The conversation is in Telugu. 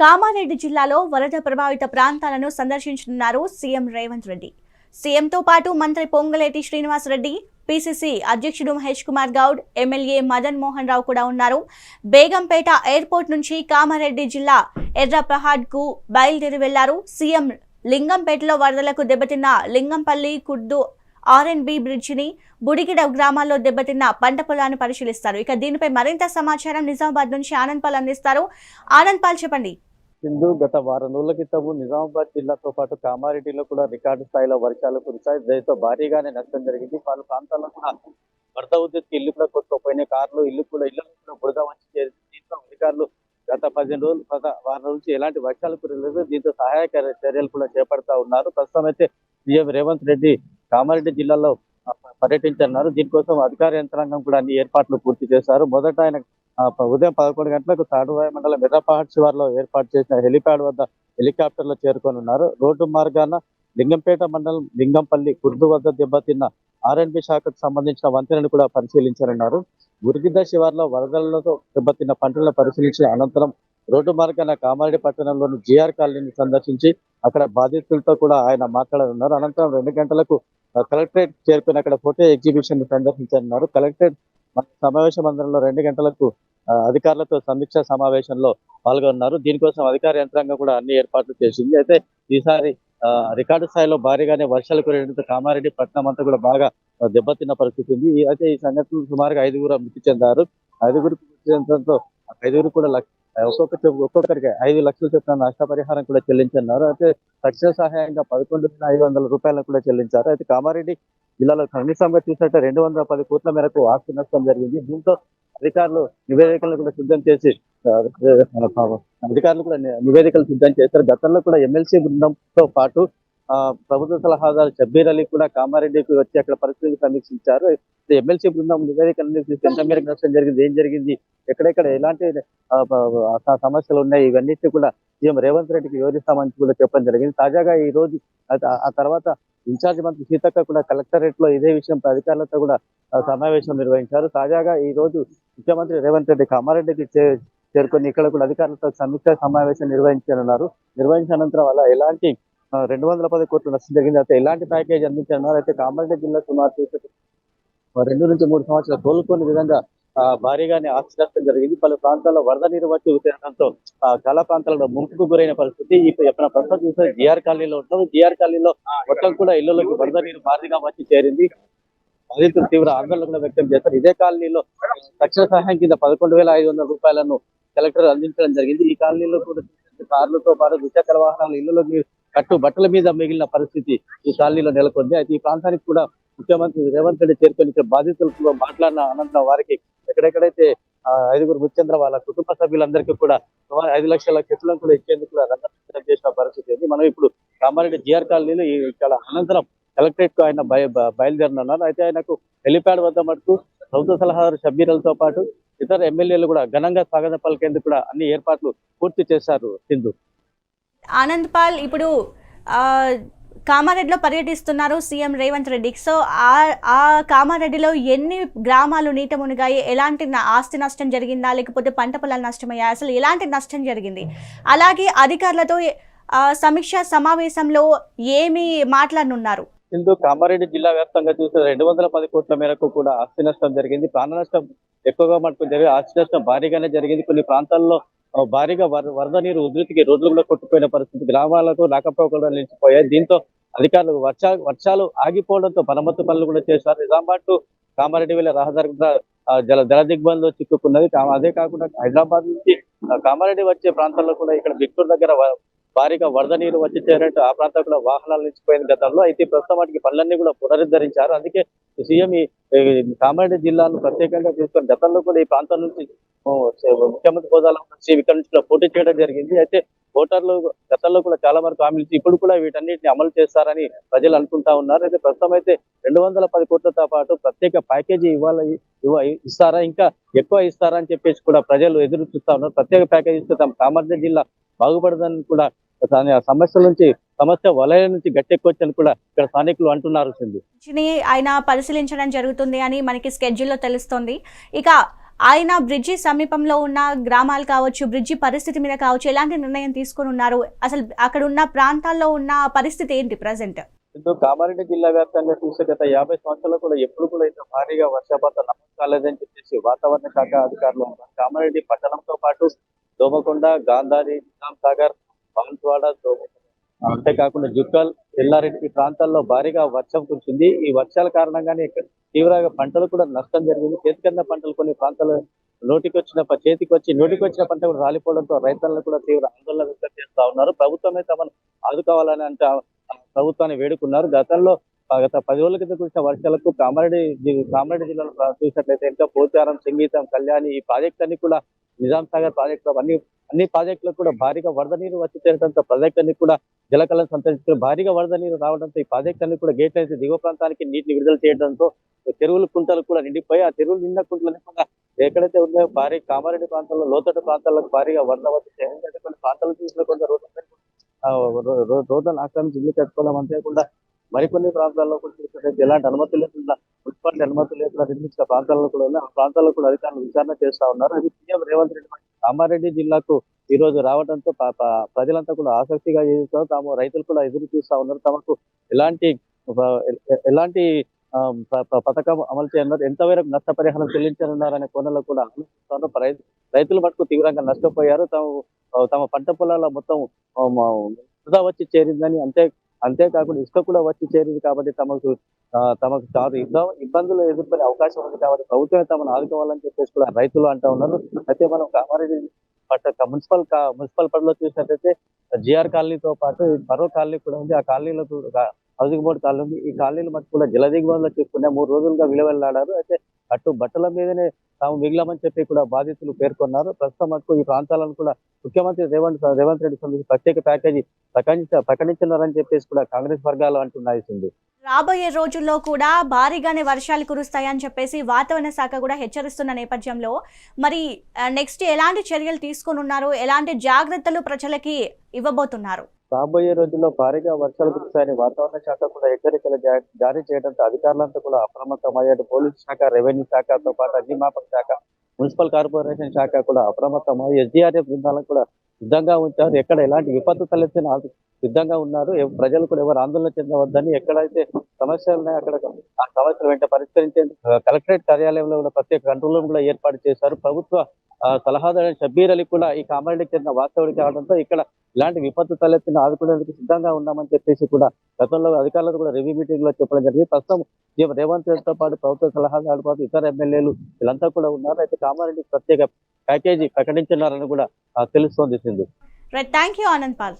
కామారెడ్డి జిల్లాలో వరద ప్రభావిత ప్రాంతాలను సందర్శించనున్నారు సీఎం రేవంత్ రెడ్డి. సీఎంతో పాటు మంత్రి పొంగలేటి శ్రీనివాసరెడ్డి పిసిసి అధ్యక్షుడు మహేష్ కుమార్ గౌడ్ ఎమ్మెల్యే మదన్ మోహన్ రావు కూడా ఉన్నారు. బేగంపేట ఎయిర్పోర్ట్ నుంచి కామారెడ్డి జిల్లా ఎర్రప్రహాడ్కు బయలుదేరి వెళ్ళారు. సీఎం లింగంపేటలో వరదలకు దెబ్బతిన్న లింగంపల్లి కుర్దు ఆర్ఎన్బి బ్రిడ్జిని బుడిగిడ గ్రామాల్లో దెబ్బతిన్న పంట పొలాన్ని పరిశీలిస్తారు. ఇక దీనిపై మరింత సమాచారం నిజామాబాద్ నుంచి ఆనంద్ పాల్ అందిస్తారు. ఆనంద్ పాల్ చెప్పండి. సింధు గత వారం రోజుల క్రితము నిజామాబాద్ జిల్లాతో పాటు కామారెడ్డిలో కూడా రికార్డు స్థాయిలో వర్షాలు కురిశాయి. దీంతో భారీగానే నష్టం జరిగింది. పలు ప్రాంతాల్లో కూడా వరద ఉద్యోగికి ఇల్లు కూడా కొట్టుకుపోయినాయి. కార్లు ఇల్లు కూడా ఇల్లు కూడా బురద వచ్చి చేరింది. దీంతో అధికారులు గత పదిహేను రోజులు గత వారం నుంచి ఎలాంటి వర్షాలు కురలేదు. దీంతో సహాయక చర్యలు కూడా చేపడతా ఉన్నారు. ప్రస్తుతం అయితే సీఎం రేవంత్ రెడ్డి కామారెడ్డి జిల్లాలో పర్యటించన్నారు దీనికోసం అధికార యంత్రాంగం కూడా అన్ని ఏర్పాట్లు పూర్తి చేశారు. మొదట ఆయన ఉదయం పదకొండు గంటలకు తాడువాయి మండలం ఎర్రపహాడ్ శివార్లో ఏర్పాటు చేసిన హెలిప్యాడ్ వద్ద హెలికాప్టర్లో చేరుకొని ఉన్నారు. రోడ్డు మార్గాన లింగంపేట మండలం లింగంపల్లి కుర్దు వద్ద దెబ్బతిన్న ఆర్ఎండ్బి శాఖకు సంబంధించిన వంతెనను కూడా పరిశీలించనున్నారు. గురిగిద్ద శివార్లో వరదలతో దెబ్బతిన్న పంటలను పరిశీలించిన అనంతరం రోడ్డు మార్గాన కామారెడ్డి పట్టణంలోని జిఆర్ కాలనీని సందర్శించి అక్కడ బాధితులతో కూడా ఆయన మాట్లాడనున్నారు. అనంతరం రెండు గంటలకు కలెక్టరేట్ చేరుకుని అక్కడ ఫోటో ఎగ్జిబిషన్ సందర్శించనున్నారు. కలెక్టరేట్ సమావేశ మందిరంలో రెండు గంటలకు అధికారులతో సమీక్ష సమావేశంలో పాల్గొన్నారు. దీనికోసం అధికార యంత్రాంగం కూడా అన్ని ఏర్పాట్లు చేసింది. అయితే ఈసారి ఆ, రికార్డు స్థాయిలో భారీగానే వర్షాలు కురియడంతో కామారెడ్డి పట్టణం అంతా కూడా బాగా దెబ్బతిన్న పరిస్థితి ఉంది. అయితే ఈ సంఘటనలు సుమారుగా ఐదుగురు మృతి చెందారు. ఐదుగురు మృతి చెందడంతో ఐదుగురు కూడా లక్ష- ఒక్కొక్క ఒక్కొక్కరికి ఐదు లక్షల చొప్పున నష్టపరిహారం కూడా చెల్లించన్నారు అయితే తక్షణ సహాయంగా పదకొండు వేల ఐదు వందల రూపాయలను కూడా చెల్లించారు. అయితే కామారెడ్డి జిల్లాలో కనీసంగా చూసినట్టు రెండు వందల పది కోట్ల మేరకు ఆస్తి నష్టం జరిగింది. దీంతో అధికారులు నివేదికలను కూడా సిద్ధం చేసి అధికారులు కూడా నివేదికలు సిద్ధం చేశారు. గతంలో కూడా ఎమ్మెల్సీ బృందంతో పాటు ప్రభుత్వ సలహాదారు షబ్బీర్ అలీ కూడా కామారెడ్డికి వచ్చి అక్కడ పరిస్థితి సమీక్షించారు. ఎమ్మెల్సీ బృందం నివేదిక ఎంత మేరకు నష్టం జరిగింది ఏం జరిగింది ఎక్కడెక్కడ ఎలాంటి సమస్యలు ఉన్నాయి ఇవన్నిటిని కూడా సీఎం రేవంత్ రెడ్డికి వివరిస్తామని కూడా చెప్పడం జరిగింది. తాజాగా ఈ రోజు ఆ- తర్వాత ఇన్ఛార్జ్ మంత్రి సీతక్క కూడా కలెక్టరేట్లో ఇదే విషయం అధికారులతో కూడా సమావేశం నిర్వహించారు. తాజాగా ఈ రోజు ముఖ్యమంత్రి రేవంత్ రెడ్డి కామారెడ్డికి చే- చేరుకొని ఇక్కడ కూడా అధికారులతో సమీక్ష సమావేశం నిర్వహించనున్నారు. నిర్వహించిన అనంతరం వల్ల ఎలాంటి రెండు వందల పది కోట్ల నష్టం జరిగింది అయితే ఎలాంటి ప్యాకేజ్ అందించనున్నారు అయితే కామారెడ్డి జిల్లా సుమారు రెండు నుంచి మూడు సంవత్సరాలు కోలుకోని విధంగా భారీగానే ఆస్తి నష్టం జరిగింది. పలు ప్రాంతాల్లో వరద నీరు వచ్చి ఉతరడంతో ఆ, చాలా ప్రాంతాలలో ముంపుకు గురైన పరిస్థితి. ఎప్పుడైనా ప్రస్తుతం చూస్తే జిఆర్ కాలనీలో ఉంటాం జిఆర్ కాలనీలో మొత్తం కూడా ఇళ్ళలోకి వరద నీరు భారీగా వచ్చి చేరింది. బాధితులు తీవ్ర ఆందోళన కూడా వ్యక్తం చేస్తారు ఇదే కాలనీలో తక్షణ సహాయం కింద పదకొండు వేల ఐదు వందల రూపాయలను కలెక్టర్ అందించడం జరిగింది. ఈ కాలనీలో కూడా కార్లతో పాటు ద్విచక్ర వాహనాలు ఇళ్ళలోకి కట్టు బట్టల మీద మిగిలిన పరిస్థితి ఈ కాలనీలో నెలకొంది. అయితే ఈ ప్రాంతానికి కూడా ముఖ్యమంత్రి రేవంత్ రెడ్డి చేరుకొని ఇక్కడ బాధితులతో మాట్లాడిన అనంతరం వారికి ఎక్కడెక్కడైతే ఐదుగురు ముత్యంద్ర వాళ్ళ కుటుంబ సభ్యులందరికీ కూడా సుమారు ఐదు లక్షల చెట్లను కూడా ఇచ్చేందుకు కూడా రంగం చేసిన పరిస్థితి ఉంది. మనం ఇప్పుడు కామారెడ్డి జిఆర్ కాలనీలో ఇక్కడ అనంతరం కలెక్టరేట్కు ఆయన బయలుదేరిన బయలుదేరనున్నారు. అయితే ఆయనకు హెలిప్యాడ్ వద్ద మటుకు ప్రభుత్వ సలహాదారు షబ్బీరలతో పాటు ఇతర ఎమ్మెల్యేలు కూడా ఘనంగా స్వాగతం పలికేందుకు కూడా అన్ని ఏర్పాట్లు పూర్తి చేశారు సింధు. ఆనంద్ పాల్ ఇప్పుడు ఆ, కామారెడ్డిలో పర్యటిస్తున్నారు సీఎం రేవంత్ రెడ్డి. సో ఆ ఆ కామారెడ్డిలో ఎన్ని గ్రామాలు నీట మునిగాయి? ఎలాంటి ఆస్తి నష్టం జరిగిందా? లేకపోతే పంట పొలాలు నష్టమయ్యా అసలు ఎలాంటి నష్టం జరిగింది? అలాగే అధికారులతో ఆ, సమీక్ష సమావేశంలో ఏమి మాట్లాడనున్నారు? ఇందు కామారెడ్డి జిల్లా వ్యాప్తంగా చూస్తే రెండు వందల పది కోట్ల మేరకు కూడా ఆస్తి నష్టం జరిగింది. ప్రాణ నష్టం ఎక్కువగా మటుకు జరిగి ఆస్తి నష్టం భారీగానే జరిగింది. కొన్ని ప్రాంతాల్లో భారీగా వరద నీరు ఉధృతికి రోడ్లు కూడా కొట్టుకుపోయిన పరిస్థితి. గ్రామాలకు రాకపోకలు నిలిచిపోయాయి. దీంతో అధికారులు వర్షా వర్షాలు ఆగిపోవడంతో మరమ్మతు పనులు కూడా చేశారు. నిజామాబాద్ టు కామారెడ్డి వెళ్ళే రహదారి జల జల దిగ్బంధంలో చిక్కుకున్నది. అదే కాకుండా హైదరాబాద్ నుంచి కామారెడ్డి వచ్చే ప్రాంతాల్లో కూడా ఇక్కడ బిక్టూర్ దగ్గర భారీగా వరద నీరు వచ్చి చేరినట్టు ఆ ప్రాంతం కూడా వాహనాలు నిలిచిపోయిన గతంలో. అయితే ప్రస్తుతం వాటికి పనులన్నీ కూడా పునరుద్ధరించారు. అందుకే సీఎం ఈ కామారెడ్డి జిల్లాను ప్రత్యేకంగా తీసుకొని గతంలో కూడా ఈ ప్రాంతం నుంచి ముఖ్యమంత్రి హోదాలో ఇక్కడ నుంచి పోటీ చేయడం జరిగింది. అయితే ఓటర్లు గతంలో కూడా చాలా వరకు హామీలు ఇచ్చి ఇప్పుడు కూడా వీటన్నిటిని అమలు చేస్తారని ప్రజలు అనుకుంటా ఉన్నారు. అయితే ప్రస్తుతం అయితే రెండు వందల పది కోట్లతో పాటు ప్రత్యేక ప్యాకేజీ ఇవ్వాలి ఇవ్వ ఇస్తారా? ఇంకా ఎక్కువ ఇస్తారా అని చెప్పేసి కూడా ప్రజలు ఎదురు చూస్తా ఉన్నారు. ప్రత్యేక ప్యాకేజీ ఇస్తే తమ కామారెడ్డి జిల్లా బాగుపడదని కూడా దాని ఆ సమస్యల నుంచి సమస్య వలయం నుంచి గట్టెక్కొచ్చని కూడా ఇక్కడ స్థానికులు అంటున్నారు ఆయన పరిశీలించడం జరుగుతుంది అని మనకి స్కెడ్యూల్లో తెలుస్తుంది. ఇక ఆయన బ్రిడ్జి సమీపంలో ఉన్న గ్రామాలు కావచ్చు బ్రిడ్జి పరిస్థితి మీద కావచ్చు ఎలాంటి నిర్ణయం తీసుకొని ఉన్నారు? అసలు అక్కడ ఉన్న ప్రాంతాల్లో ఉన్న పరిస్థితి ఏంటి ప్రజెంట్? ఇందులో కామారెడ్డి జిల్లా వ్యాప్తంగా చూస్తే గత యాభై సంవత్సరాలు కూడా ఎప్పుడు కూడా ఇంత భారీగా వర్షపాతం నమోదు కాలేదని చెప్పేసి వాతావరణ శాఖ అధికారులు కామారెడ్డి పట్టణంతో పాటు దోమకొండ గాంధారి నిజాం సాగర్ బాన్స్వాడ దోమ అంతేకాకుండా జుక్కల్ ఎల్లారెడ్డి ఈ ప్రాంతాల్లో భారీగా వర్షం కురిసింది. ఈ వర్షాల కారణంగానే తీవ్రంగా పంటలు కూడా నష్టం జరిగింది. చేతికన్న పంటలు కొన్ని ప్రాంతాలు నోటికి వచ్చిన చేతికి వచ్చి నోటికి వచ్చిన పంట కూడా రాలిపోవడంతో రైతులను కూడా తీవ్ర ఆందోళన వ్యక్తం చేస్తా ఉన్నారు. ప్రభుత్వమే తమను ఆదుకోవాలని అంటే ప్రభుత్వాన్ని వేడుకున్నారు. గతంలో గత పది రోజుల క్రితం కురిసిన వర్షాలకు కామారెడ్డి కామారెడ్డి జిల్లాలో చూసినట్లయితే ఇంకా పోచారం సంగీతం కళ్యాణి ఈ ప్రాజెక్ట్ అన్ని కూడా నిజాం సాగర్ ప్రాజెక్టు అన్ని అన్ని ప్రాజెక్టులకు కూడా భారీగా వరద నీరు వచ్చి చేరడంతో ప్రాజెక్ట్ కూడా జలకళను సంతరించుకుని భారీగా వరద నీరు రావడంతో ఈ ప్రాజెక్ట్ అన్ని కూడా గేట్ అయితే దిగువ ప్రాంతానికి నీటిని విడుదల చేయడంతో చెరువులు కుంటలు కూడా నిండిపోయి ఆ చెరువులు నిండా కుంటలని కూడా ఎక్కడైతే ఉన్నాయో భారీ కామారెడ్డి ప్రాంతాల్లో లోతట్టు ప్రాంతాలకు భారీగా వరద వచ్చి కొన్ని ప్రాంతాలు చూసిన కొంత రోజులు ఆక్రమించి ఇల్లు కట్టుకోవడం అంతేకాకుండా మరికొన్ని ప్రాంతాల్లో కూడా చూసినట్లయితే ఎలాంటి అనుమతి లేకుండా మున్సిపాలిటీ అనుమతి లేకుండా నిర్మించిన ప్రాంతాల్లో కూడా ఉన్నాయి. ఆ ప్రాంతాల్లో కూడా అధికారులు విచారణ చేస్తా ఉన్నారు. అది సీఎం రేవంత్ రెడ్డి కామారెడ్డి జిల్లాకు ఈ రోజు రావడంతో ప- ప్రజలంతా కూడా ఆసక్తిగా చేస్తారు తాము రైతులు కూడా ఎదురు చూస్తా ఉన్నారు. తమకు ఎలాంటి ఎలాంటి ప- పథకం అమలు చేయనున్నారు? ఎంతవరకు నష్టపరిహారం చెల్లించనున్నారనే కోణంలో కూడా ఆలోచిస్తున్నారు. రైతులు మటుకు తీవ్రంగా నష్టపోయారు. తాము తమ పంట పొలాల మొత్తం వృధా వచ్చి చేరిందని అంతే అంతేకాకుండా ఇసుక కూడా వచ్చి చేరింది కాబట్టి తమకు ఆ, తమకు చాలా ఇబ్బ- ఇబ్బందులు ఎదుర్కొనే అవకాశం ఉంది కాబట్టి ప్రభుత్వమే తమను ఆదుకోవాలని చెప్పేసి కూడా రైతులు అంటా ఉన్నారు. అయితే మనం కామారెడ్డి పట్ట మున్సిపల్ మున్సిపల్ పరిధిలో చూసినట్లయితే జిఆర్ కాలనీతో పాటు మరో కాలనీ కూడా ఉంది. ఆ కాలనీలో కూడా కాలనీ ఉంది. ఈ కాలనీలు మట్టి కూడా జల దిగుబడిలో చూసుకునే మూడు రోజులుగా విలువెళ్ళాడారు. అయితే అటు బట్టల మీదనే తాము మిగిలామని చెప్పి కూడా బాధితులు పేర్కొన్నారు. ప్రస్తుతం మటుకు ఈ ప్రాంతాలను కూడా ముఖ్యమంత్రి రేవంత్ రేవంత్ రెడ్డి సంబంధించి ప్రత్యేక ప్యాకేజీ ప్రకటించ ప్రకటించినారని చెప్పేసి కూడా కాంగ్రెస్ వర్గాలు అంటున్నాయి సింధు. రాబోయే రోజుల్లో కూడా భారీగానే వర్షాలు కురుస్తాయని చెప్పేసి వాతావరణ శాఖ కూడా హెచ్చరిస్తున్న నేపథ్యంలో మరి నెక్స్ట్ ఎలాంటి చర్యలు తీసుకొని ఉన్నారు ఎలాంటి జాగ్రత్తలు ప్రజలకి ఇవ్వబోతున్నారు? రాబోయే రోజుల్లో భారీగా వర్షాలు కురుస్తాయని వాతావరణ శాఖ కూడా హెచ్చరికలు జా- జారీ చేయడంతో అధికారులంతా కూడా అప్రమత్తమయ్యారు. పోలీసు శాఖ రెవెన్యూ శాఖతో పాటు అగ్నిమాపక శాఖ మున్సిపల్ కార్పొరేషన్ శాఖ కూడా అప్రమత్తమై ఎస్డీఆర్ఎఫ్ బృందాలను కూడా సిద్ధంగా ఉంచారు. ఎక్కడ ఎలాంటి విపత్తు తలెత్తిన సిద్ధంగా ఉన్నారు. ప్రజలు కూడా ఎవరు ఆందోళన చెందవద్దని ఎక్కడైతే సమస్యలు ఉన్నాయో అక్కడ ఆ సమస్యలు వెంట పరిష్కరించేందుకు కలెక్టరేట్ కార్యాలయంలో కూడా ప్రత్యేక కంట్రోల్ రూమ్ కూడా ఏర్పాటు చేశారు. ప్రభుత్వ సలహాదారు షబ్బీర్ అలీ కూడా ఈ కామారెడ్డికి చెందిన వాస్తవుడి కావడంతో ఇక్కడ ఇలాంటి విపత్తు తలెత్తిన ఆదుకునేందుకు సిద్ధంగా ఉన్నామని చెప్పేసి కూడా గతంలో అధికారులకు కూడా రివ్యూ మీటింగ్లో చెప్పడం జరిగింది. ప్రస్తుతం సీఎం రేవంత్ రెడ్డితో పాటు ప్రభుత్వ సలహాదారులతో పాటు ఇతర ఎమ్మెల్యేలు వీళ్ళంతా కూడా ఉన్నారు. అయితే కామారెడ్డికి ప్రత్యేక ప్యాకేజీ ప్రకటించున్నారని కూడా తెలుస్తోంది Sindhu. Right thank you Anand Paul